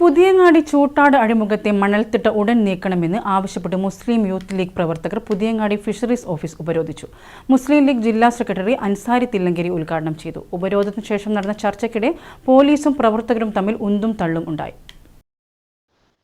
പുതിയങ്ങാടി ചൂട്ടാട് അഴിമുഖത്തെ മണൽത്തിട്ട ഉടൻ നീക്കണമെന്ന് ആവശ്യപ്പെട്ട് മുസ്ലിം youth league പ്രവർത്തകർ പുതിയങ്ങാടി ഫിഷറീസ് ഓഫീസ് ഉപരോധിച്ചു. മുസ്ലിം ലീഗ് ജില്ലാ സെക്രട്ടറി അൻസാരി തില്ലങ്കേരി ഉദ്ഘാടനം ചെയ്തു. ഉപരോധത്തിന് ശേഷം നടന്ന ചർച്ചയ്ക്കിടെ പോലീസും പ്രവർത്തകരും തമ്മിൽ ഉന്തും തള്ളും ഉണ്ടായി.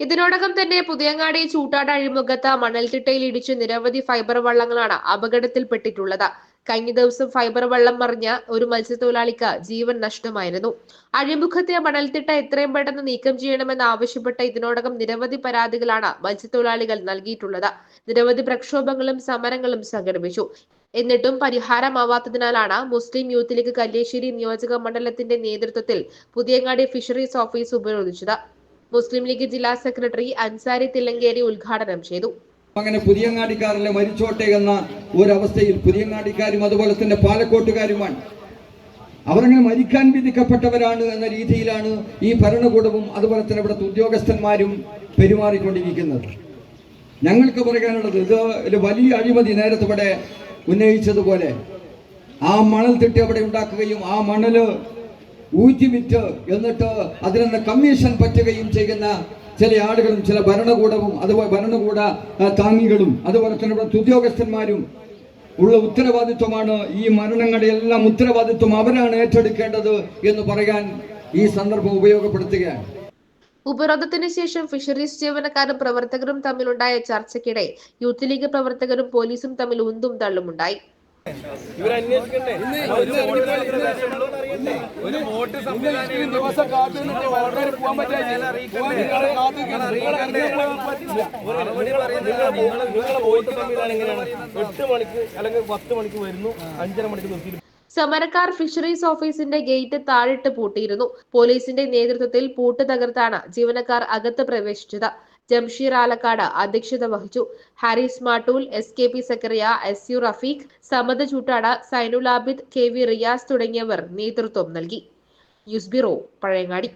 ഇതിനോടകം തന്നെ പുതിയങ്ങാടി ചൂട്ടാട് അഴിമുഖത്ത് മണൽത്തിട്ടയിൽ ഇടിച്ച് നിരവധി ഫൈബർ വള്ളങ്ങളാണ് അപകടത്തിൽപ്പെട്ടിട്ടുള്ളത്. കഴിഞ്ഞ ദിവസം ഫൈബർ വെള്ളം മറിഞ്ഞ ഒരു മത്സ്യത്തൊഴിലാളിക്ക് ജീവൻ നഷ്ടമായിരുന്നു. അഴിമുഖത്തെ മണൽത്തിട്ട എത്രയും പെട്ടെന്ന് നീക്കം ചെയ്യണമെന്ന് ആവശ്യപ്പെട്ട ഇതിനോടകം നിരവധി പരാതികളാണ് മത്സ്യത്തൊഴിലാളികൾ നൽകിയിട്ടുള്ളത്. നിരവധി പ്രക്ഷോഭങ്ങളും സമരങ്ങളും സംഘടിപ്പിച്ചു. എന്നിട്ടും പരിഹാരമാവാത്തതിനാലാണ് മുസ്ലിം യൂത്ത് ലീഗ് കല്ലേശ്ശേരി നിയോജക മണ്ഡലത്തിന്റെ നേതൃത്വത്തിൽ പുതിയങ്ങാടി ഫിഷറീസ് ഓഫീസ് ഉപരോധിച്ചത്. മുസ്ലിം ലീഗ് ജില്ലാ സെക്രട്ടറി അൻസാരി തില്ലങ്കേരി ഉദ്ഘാടനം ചെയ്തു. അങ്ങനെ പുതിയങ്ങാടിക്കാരല്ലേ മരിച്ചോട്ടെ എന്ന ഒരവസ്ഥയിൽ പുതിയങ്ങാടിക്കാരും അതുപോലെ തന്നെ പാലക്കോട്ടുകാരുമാണ്. അവരങ്ങനെ മരിക്കാൻ വിധിക്കപ്പെട്ടവരാണ് എന്ന രീതിയിലാണ് ഈ ഭരണകൂടവും അതുപോലെ തന്നെ ഇവിടുത്തെ ഉദ്യോഗസ്ഥന്മാരും പെരുമാറിക്കൊണ്ടിരിക്കുന്നത്. ഞങ്ങൾക്ക് പറയാനുള്ളത് ഇത് ഒരു വലിയ അഴിമതി നേരത്തെ ഇവിടെ ഉന്നയിച്ചതുപോലെ ആ മണൽ തിട്ടി അവിടെ ഉണ്ടാക്കുകയും ആ മണൽ ഊറ്റിവിറ്റ് എന്നിട്ട് അതിൽ നിന്ന് കമ്മീഷൻ പറ്റുകയും ചെയ്യുന്ന ചില ആളുകളും ചില ഭരണകൂടവും അതുപോലെ ഭരണകൂട താങ്ങികളും അതുപോലെ തന്നെ ഇവിടുത്തെ ഉദ്യോഗസ്ഥന്മാരും ഉള്ള ഉത്തരവാദിത്വമാണ് ഈ മരണങ്ങളുടെ എല്ലാം ഉത്തരവാദിത്വം അവരാണ് ഏറ്റെടുക്കേണ്ടത് എന്ന് പറയാൻ ഈ സന്ദർഭം ഉപയോഗപ്പെടുത്തുകയാണ്. ഉപരോധത്തിന് ശേഷം ഫിഷറീസ് ജീവനക്കാരും പ്രവർത്തകരും തമ്മിലുണ്ടായ ചർച്ചയ്ക്കിടെ യൂത്ത് ലീഗ് പ്രവർത്തകരും പോലീസും തമ്മിൽ ഉന്തും തള്ളുമുണ്ടായി. ഒരു വോട്ട് സംവിധാനം ദിവസം കാത്തു നിന്നിട്ട് വളരെ പോകാൻ നിങ്ങളെ വോട്ട് സംവിധാനം എങ്ങനെയാണ്? എട്ട് മണിക്ക് അല്ലെങ്കിൽ പത്ത് മണിക്ക് വരുന്നു. അഞ്ചര മണിക്ക് നിർത്തി സമരക്കാർ ഫിഷറീസ് ഓഫീസിന്റെ ഗേറ്റ് താഴിട്ട് പൂട്ടിയിരുന്നു. പോലീസിന്റെ നേതൃത്വത്തിൽ പൂട്ട് തകർത്താണ് ജീവനക്കാർ അകത്ത് പ്രവേശിച്ചത്. ജംഷീർ ആലക്കാട് അധ്യക്ഷത വഹിച്ചു. Haris Mattool S K P Zakariya S U Rafeeq Samad Choottad Zainul Abid K V Riyas തുടങ്ങിയവർ നേതൃത്വം നൽകി. News bureau Pazhayangadi.